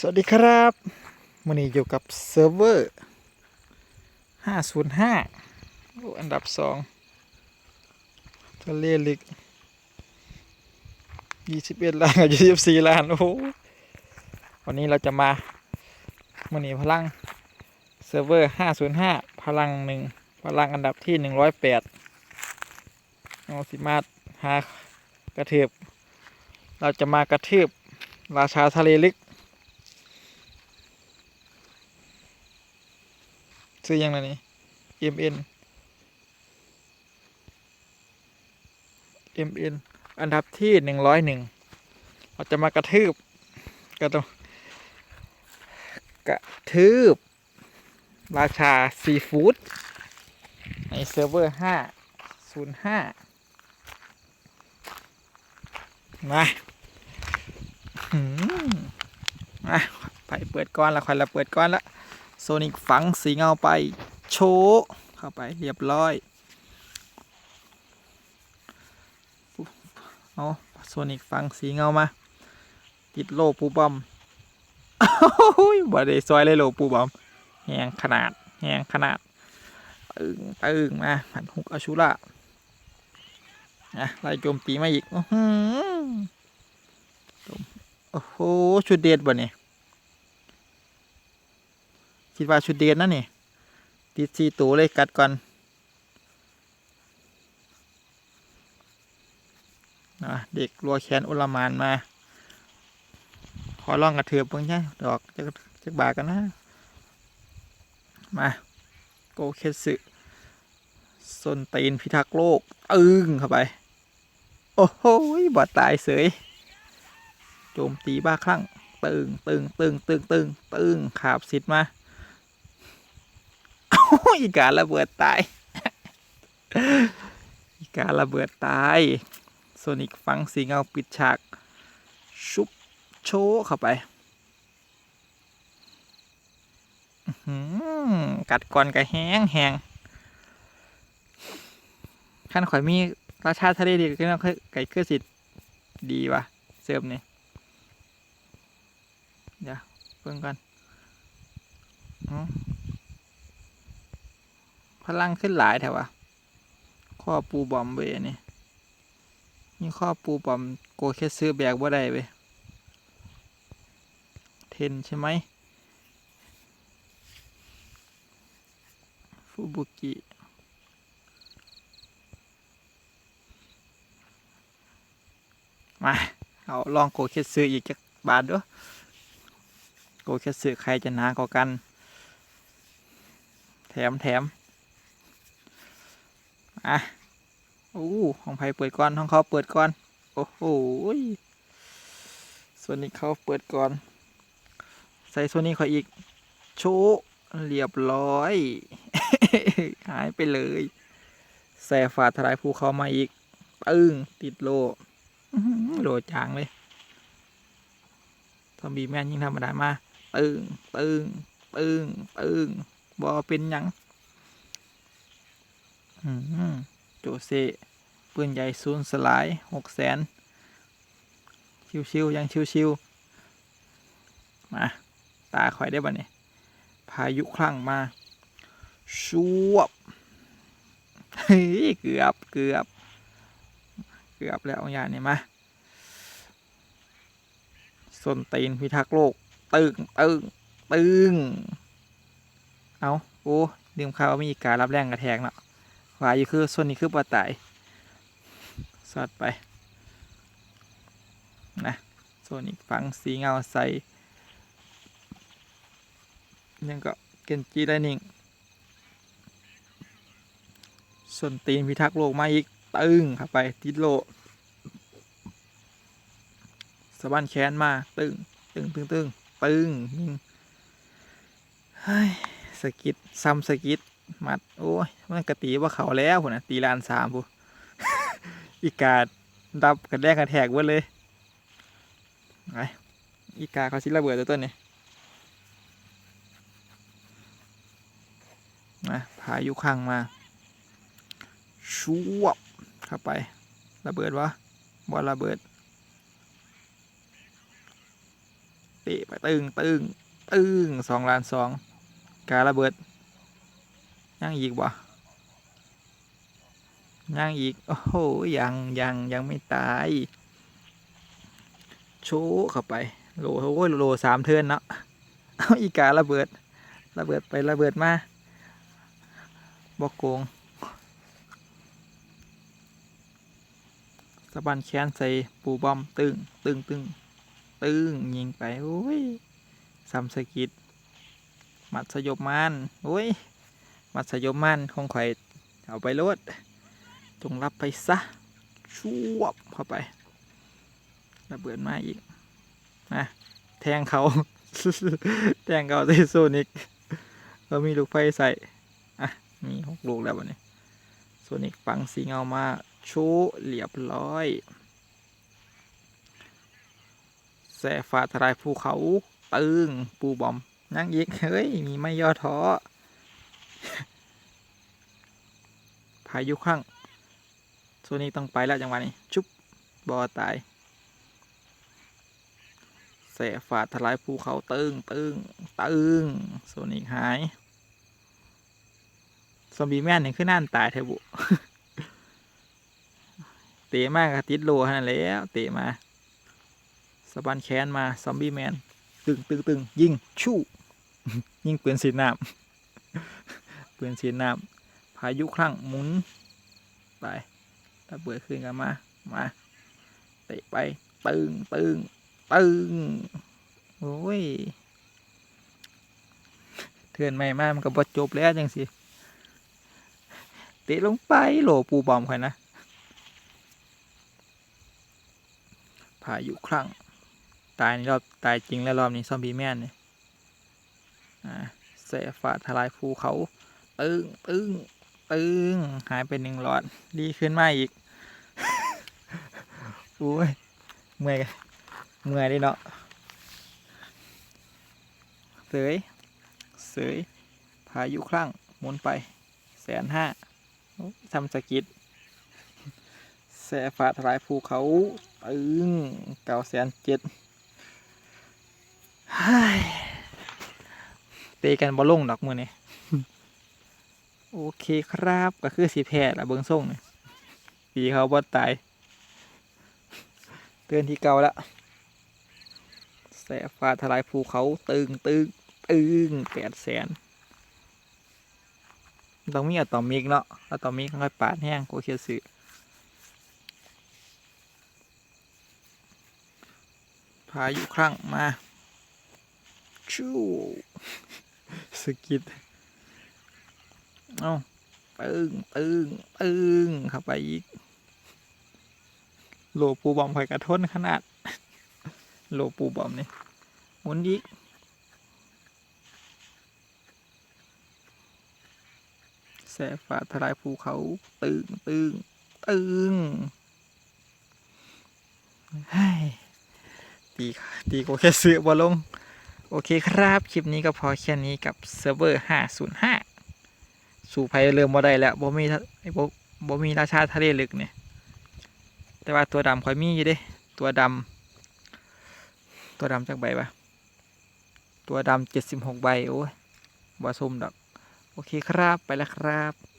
สวัสดีครับวันนี้อยู่กับเซิร์ฟเวอร์ 505อ้อันดับ 2 ทะเลลึก 21 ล้านกับ 24 ล้าน โอ้โหวันนี้เราจะมาวันนี้พลัง เซิร์ฟเวอร์ 505 พลังหนึ่งพลังอันดับที่ 108เอาสิมาหากระเทืบเราจะมากระทืบราชาทะเลลึก ซื้อยังไงนี่ MN MN อันดับที่หนึ่งร้อยหนึ่งเราจะมากระทืบกระตกระทืบ ราชาซีฟู้ดในเซิร์ฟเวอร์ห้าศูนย์ห้ามาหืมมาไปเปิดก้อนละควันละเปิดก้อนละ โซนิกฝังสีเงาไป โชว์เข้าไปเรียบร้อยเอาโซนิกฝังสีเงามา ติดโลปูบอมโอ้ยบ่ได้ซอยเลยโลปูบอมแหงขนาดแหงขนาดตึงตึงมาหันหุกอาชูล่านะไล่โจมตีมาอีกอื้อหือโอ้โหชุดเด็ดบ่เนี่ย คิดว่าชุดเดนนะนี่ ติดสีตัวเลยกัดก่อนนะเด็กรัวแขนอุลมานมา ขอลองกระเทือบเพิ่งใช่ดอกจะจะบากันนะ มาโกเคสึส้นตีนพิทักษ์โลก อึ้งเข้าไป โอ้โหบอดตายเสย โจมตีบ้าคลั่ง ตึงตึงตึงตึงตึงตึงขาบสิทธิ์มา อีการระเบิดตาย อีการระเบิดตายโซนิกฟังสีเงาปิดฉากชุบโชว์เข้าไปหือกัดก่อนกระแห้งแหงขั้นข่อยมีราชาทะเลดีก็น่าไก่เกื้อสิทธิ์ดีว่ะเสิร์ฟนี่เดี๋ยวเพิ่งก่อนอ๋อ พลังขึ้นหลายแถวะข้อปูบอมเว้นี่นี่ข้อปูบอมโกแค่ซื้อแบกว่าได้เว้ยเทนใช่ไหมฟูบุกิมา เอาลองโกแค่ซื้ออีกจักบาทด้วยโกแค่ซื้อใครจะหนากว่ากัน แถมแถม อะอู้ของไผ่เปิดก่อนของเขาเปิดก่อน โอ้โหส่วนนี้เขาเปิดก่อน ใส่ส่วนนี้เขาอีก โชว์เรียบร้อย หายไปเลยแส่ฝาทลายภูเขามาอีกปึ้งติดโลโลจางเลยทอมบีแมนยิ่งธรรมดามาปึ้งปึ้งปึ้งปึ้งบอเป็นยัง โจเซปืนใหญ่ศูนย์สลายหกแสนชิวๆยังชิวๆมา ตาคอยได้บ่เนี่ยพายุคลั่งมาชวบเฮ้ยเกือบเกือบ เกือบแล้วอย่างนี้มาส้นตีนพิทักษ์โลก ตึงตึงตึงเอาโอ้ลืมข่าวว่มีการรับแรงกระแทกเนาะ ขวาอยู่คือส่วนนี้คือปลาไตายสอดไปนะส่วนนี้ฟังสีเงาใสยังก็เกนจีไดนิ่งส่วนตีนพิทักษ์โลกมาอีกตึงเข้าไปติดโลสะบันแขนมาตึงตึงตึงตึงตึงยิงเฮ้ยสกิดซ้ำสกิด มัด โอ้ยมันกตีว่าเขาแล้วพุ่นะตีลานสามพูอีกาดับกันแรกกันแทกเว้เลยไออีกาเขาชิระเบิดตัวต้นนี่นะพายุข้างมาชวบเข้าไประเบิดวะบอลระเบิดเตะไปตึงตึงตึงสองล้านสองการระเบิด ยังอีกบ่ยังอีก โอ้โหยังยังยังไม่ตายชว์เข้าไป โลโอ้ยโลสามเทินเนาะเอาอีการระเบิด ระเบิดไประเบิดมาบอกโกงสะบันแขนใส่ปูบอมตึงตึงตึงตึงยิงไปโอ้ยซัมสกิดมัดสยบมันโอ้ย มัสยบมันคงข่อยเอาไปโลดจงรับไปซะชวบเข้าไประเบิดมาอีกนะแทงเขา แทงเขาใส่โซนิกเรามีลูกไฟใส่อะมีหกลูกแล้ววันนี้โซนิกปังสีเงามาชว์เรียบร้อยแสฟ้าทลายภูเขาตึงปูบอมนั่งอีกเฮ้ย มีไม่ย่อท้อ พายุข้างโซนิกต้องไปแล้วจังหวะนี้ ชุบบอตายแสฝาดทลายภูเขาตึงตึงตึงโซนิกหาย ซอมบี้แมนนี่คือน่านตายเทบุ เตะมากกติดโลขนาดแล้วเตะมาสะบันแขนมา ซอมบี้แมน ตึงตึงตึงยิงชู่ ยิงปืนสีน้ำ ปืนสีน้ำพายุครั้งหมุนไประเบิดขึ้นกันมามาเตะไปตึงตึงตึงโอ้ยเถื่อนใหม่มากมันก็บดจบแล้วจังสิเตะลงไปโหลปูบอมใค่อยนะพายุครั้งตายในรอบตายจริงแล้วรอบนี้ซอมบี้แมนเนี่ยอ่าเสฝาทลายภูเขา ตึงตึงตึงหายไปหนึ่งหลอด ดีขึ้นมาอีกโอ้ยเมื่อยเมื่อยดิเนาะเสยเสยพายุครั้งหมุนไปแสนห้าทำสกิดแสฟ้าทลายภูเขาตึงเก้าแสนเจ็ดตะกันบอลลงดอกมือนี่ โอเคครับก็คือสีแพ้ละเบิงส่งนี่ปีเขาบอตาย เตือนที่เก่าละแสฟ้าทลายภูเขาตึงตึงตึงแปดแสนต้องมีอะตอมิกเนาะอะตอมิกค่อยปาดแห้งโคเคียสือพายุครั้งมาชูสกิด เอาตึงตึงตึงเข้าไปอีกโลปูบอมไผ่กระทนขนาด โลปูบอมนี่หมุนอีกแสฟ้าทลายภูเขาตึงตึงตึงเฮ้ตีตีก็แค่เสือบอลง โอเคครับ คลิปนี้ก็พอแค่นี้กับเซิร์ฟเวอร์ 505 สู่ไพเริ่มบ่ได้แล้วบ่มีทะบ่บ่มีราชาทะเลลึกเนี่ยแต่ว่าตัวดำค่อยมีอยู่เด้ตัวดำตัวดำจากใบปะตัวดำเจ็ดสิบหกใบโอ้ยบ่สมดอก โอเคครับไปแล้วครับ